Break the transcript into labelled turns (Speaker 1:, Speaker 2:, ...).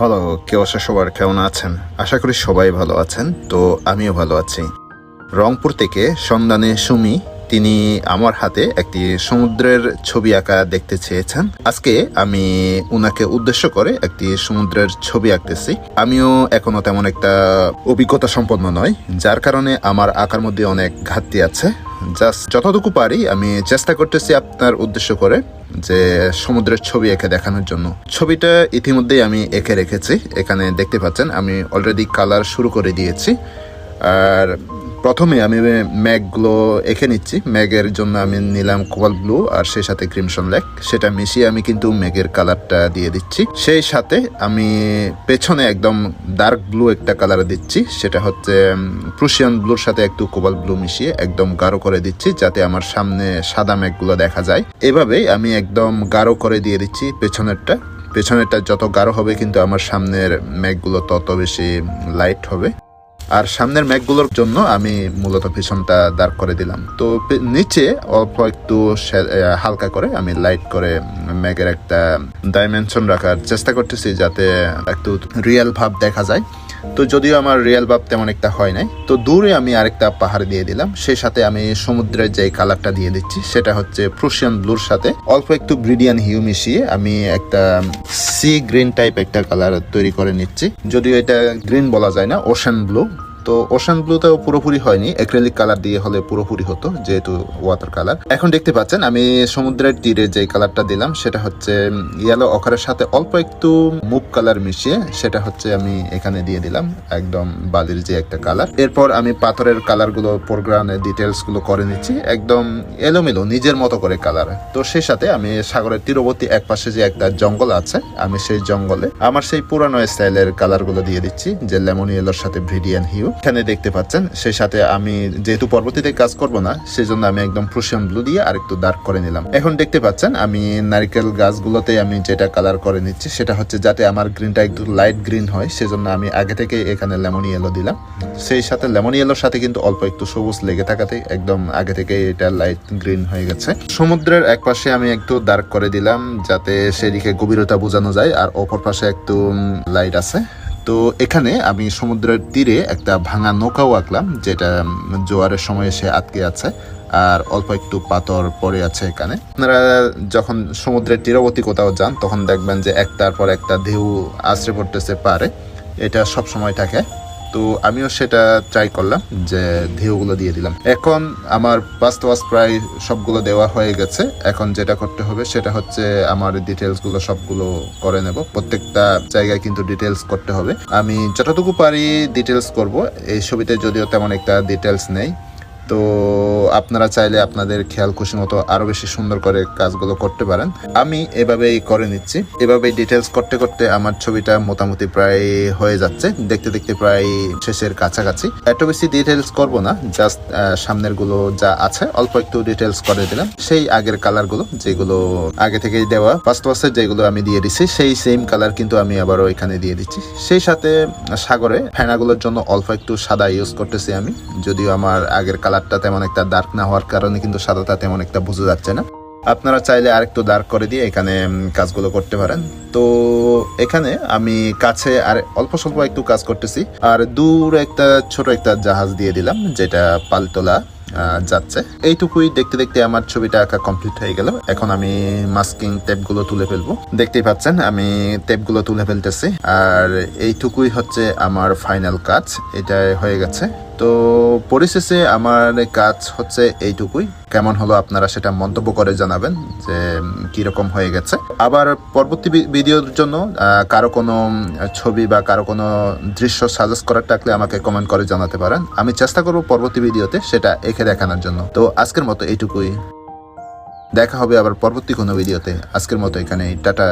Speaker 1: Hello, কেউ আসা সবার কেমন আছেন? আশা করি সবাই ভালো আছেন, তো আমিও ভালো আছি। রংপুর থেকে সন্ধানে সুমি, তিনি আমার হাতে একটি সমুদ্রের ছবি আঁকা দেখতে চেয়েছেন। আজকে আমি উনাকে উদ্দেশ্য করে একটি সমুদ্রের ছবি আঁকতেছি। আমিও এখনও তেমন একটা অভিজ্ঞতা সম্পন্ন নয় যার কারণে আমার আঁকার মধ্যে অনেক ঘাটতি আছে। জাস্ট যতটুকু পারি, আমি চেষ্টা করতেছি আপনার উদ্দেশ্য করে যে সমুদ্রের ছবি এঁকে দেখানোর জন্য। ছবিটা ইতিমধ্যেই আমি এঁকে রেখেছি। এখানে দেখতে পাচ্ছেন, আমি অলরেডি কালার শুরু করে দিয়েছি। আর প্রথমে আমি ম্যাগগুলো এঁকে নিচ্ছি। ম্যাগের জন্য আমি নিলাম কোয়াল ব্লু আর সেই সাথে ক্রিমসন লেক। সেটা মিশিয়ে আমি কিন্তু ম্যাগের কালারটা দিয়ে দিচ্ছি। সেই সাথে আমি পেছনে একদম ডার্ক ব্লু একটা কালার দিচ্ছি। সেটা হচ্ছে প্রুশিয়ান ব্লুর সাথে একটু কোবাল ব্লু মিশিয়ে একদম গাঢ় করে দিচ্ছি যাতে আমার সামনে সাদা ম্যাগগুলো দেখা যায়। এভাবেই আমি একদম গাঢ় করে দিয়ে দিচ্ছি পেছনেরটা। পেছনেরটা যত গাঢ় হবে কিন্তু আমার সামনের ম্যাগগুলো তত বেশি লাইট হবে। আর সামনের ম্যাকগুলোর জন্য আমি মূলত পিছনটা দাঁড় করে দিলাম। তো নিচে অল্প একটু হালকা করে আমি লাইট করে ম্যাগের একটা ডাইমেনশন রাখার চেষ্টা করতেছি যাতে একটু রিয়েল ভাব দেখা যায়। তো যদিও আমার রিয়েল বাপ তেমন একটা হয় নাই, তো দূরে আমি আরেকটা পাহাড় দিয়ে দিলাম, সেই সাথে আমি সমুদ্রের যে কালারটা দিয়ে দিচ্ছি, সেটা হচ্ছে প্রুশিয়ান ব্লুর সাথে। অল্প একটু ব্রিডিয়ান হিউ মিশিয়ে আমি একটা সি গ্রিন টাইপ একটা কালার তৈরি করে নিচ্ছি, যদিও এটা গ্রিন বলা যায় না ওশান ব্লু তো ওশান ব্লুতেও পুরোপুরি হয়নি। অ্যাক্রেলিক কালার দিয়ে হলে পুরোপুরি হতো, যেহেতু ওয়াটার কালার এখন দেখতে পাচ্ছেন, আমি সমুদ্রের তীরে যে কালারটা দিলাম, সেটা হচ্ছে ইয়েলো অকারের সাথে অল্প একটু মুভ কালার মিশিয়ে, সেটা হচ্ছে আমি এখানে দিয়ে দিলাম, একদম বালির যে একটা কালার এরপর আমি পাথরের কালারগুলো ফোরগ্রাউন্ডের ডিটেলসগুলো করে নিচ্ছি, একদম এলোমেলো, নিজের মতো করে কালার তো সেই সাথে আমি সাগরের তীরবর্তী এক পাশে যে একটা জঙ্গল আছে, আমি সেই জঙ্গলে আমার সেই পুরানো স্টাইলের কালারগুলো দিয়ে দিচ্ছি, যে লেমন ইয়েলোর সাথে ভিডিয়ান হিউ এখানে দেখতে পাচ্ছেন, সেই সাথে আমি যেহেতু পরবর্তীতে কাজ করব না সেই জন্য আমি একদম প্রুশিয়ান ব্লু দিয়ে আর একটু ডার্ক করে নিলাম। এখন দেখতে পাচ্ছেন, আমি নারকেল গাছগুলোতে আমি যেটা কালার করে নিচ্ছি, সেটা হচ্ছে যাতে আমার গ্রিনটা একটু লাইট গ্রিন হয়, সেজন্য আমি আগে থেকে এখানে লেমন ইয়েলো দিলাম। সেই সাথে লেমন ইয়েলোর সাথে কিন্তু অল্প একটু সবুজ লেগে থাকাতে একদম আগে থেকে এটা লাইট গ্রিন হয়ে গেছে। সমুদ্রের এক পাশে আমি একটু ডার্ক করে দিলাম, যাতে সেদিকে গভীরতা বোঝানো যায়, আর অপর পাশে একটু লাইট আছে। তো এখানে আমি সমুদ্রের তীরে একটা ভাঙা নৌকাও আঁকলাম, যেটা জোয়ারের সময় এসে আটকে আছে, আর অল্প একটু পাথর পড়ে আছে এখানে। আপনারা যখন সমুদ্রের তীরবর্তী কোথাও যান, তখন দেখবেন যে একটার পর একটা ঢেউ আশ্রে পড়তেছে পারে এটা সব সময় থাকে। তো আমিও সেটা ট্রাই করলাম যে ঢেউগুলো দিয়ে দিলাম। এখন আমার পাস্ত ওয়াশ প্রায় সবগুলো দেওয়া হয়ে গেছে। এখন যেটা করতে হবে সেটা হচ্ছে আমার ডিটেলসগুলো সবগুলো করে নেব। প্রত্যেকটা জায়গায় কিন্তু ডিটেলস করতে হবে। আমি যতটুকু পারি ডিটেলস করব। এই ছবিতে যদিও তেমন একটা ডিটেলস নেই। তো আপনারা চাইলে আপনাদের খেয়াল খুশি মতো আরও বেশি সুন্দর করে কাজগুলো করতে পারেন। আমি এভাবেই করে নিচ্ছি। এভাবে ডিটেলস করতে করতে আমার ছবিটা মোটামুটি প্রায় হয়ে যাচ্ছে। দেখতে দেখতে প্রায় শেষের কাছাকাছি। এত বেশি ডিটেলস করব না জাস্ট সামনেরগুলো যা আছে, অল্প একটু ডিটেলস করে দিলাম। সেই আগের কালারগুলো যেগুলো আগে থেকেই দেওয়া ফার্স্ট ওয়াশের যেগুলো আমি দিয়ে দিচ্ছি সেই সেম কালার কিন্তু আমি আবারও এখানে দিয়ে দিচ্ছি। সেই সাথে সাগরে ফেনাগুলোর জন্য অল্প একটু সাদা ইউজ করতেছি আমি। যদিও আমার আগের কালারটা তেমন একটা ডার্ক না হওয়ার কারণে কিন্তু সাদাটা তেমন একটা বোঝা যাচ্ছে না। আপনারা চাইলে আরেকটু ডার্ক করে দিয়ে এখানে কাজগুলো করতে পারেন। তো এখানে আমি কাছে আর অল্প স্বল্প একটু কাজ করতেছি। আর দূর একটা, ছোট একটা জাহাজ দিয়ে দিলাম, যেটা পালতোলা। যাচ্ছে। এইটুকুই দেখতে দেখতে আমার ছবিটা আঁকা কমপ্লিট হয়ে গেল। এখন আমি মাস্কিং টেপগুলো তুলে ফেলব। দেখতেই পাচ্ছেন, আমি টেপগুলো তুলে ফেলতেছি। আর এইটুকুই হচ্ছে আমার ফাইনাল কাজ। এটা হয়ে গেছে। তো পরিশেষে আমার কাজ হচ্ছে এইটুকুই। কেমন হলো আপনারা সেটা মন্তব্য করে জানাবেন যে কীরকম হয়ে গেছে। আবার পরবর্তী ভিডিওর জন্য কারও কোনো ছবি বা কারও কোনো দৃশ্য সাজেস্ট করার থাকলে আমাকে কমেন্ট করে জানাতে পারেন। আমি চেষ্টা করব পরবর্তী ভিডিওতে সেটা এঁকে দেখানোর জন্য। তো আজকের মতো এইটুকুই। দেখা হবে আবার পরবর্তী কোনো ভিডিওতে আজকের মতো এখানে টাটা।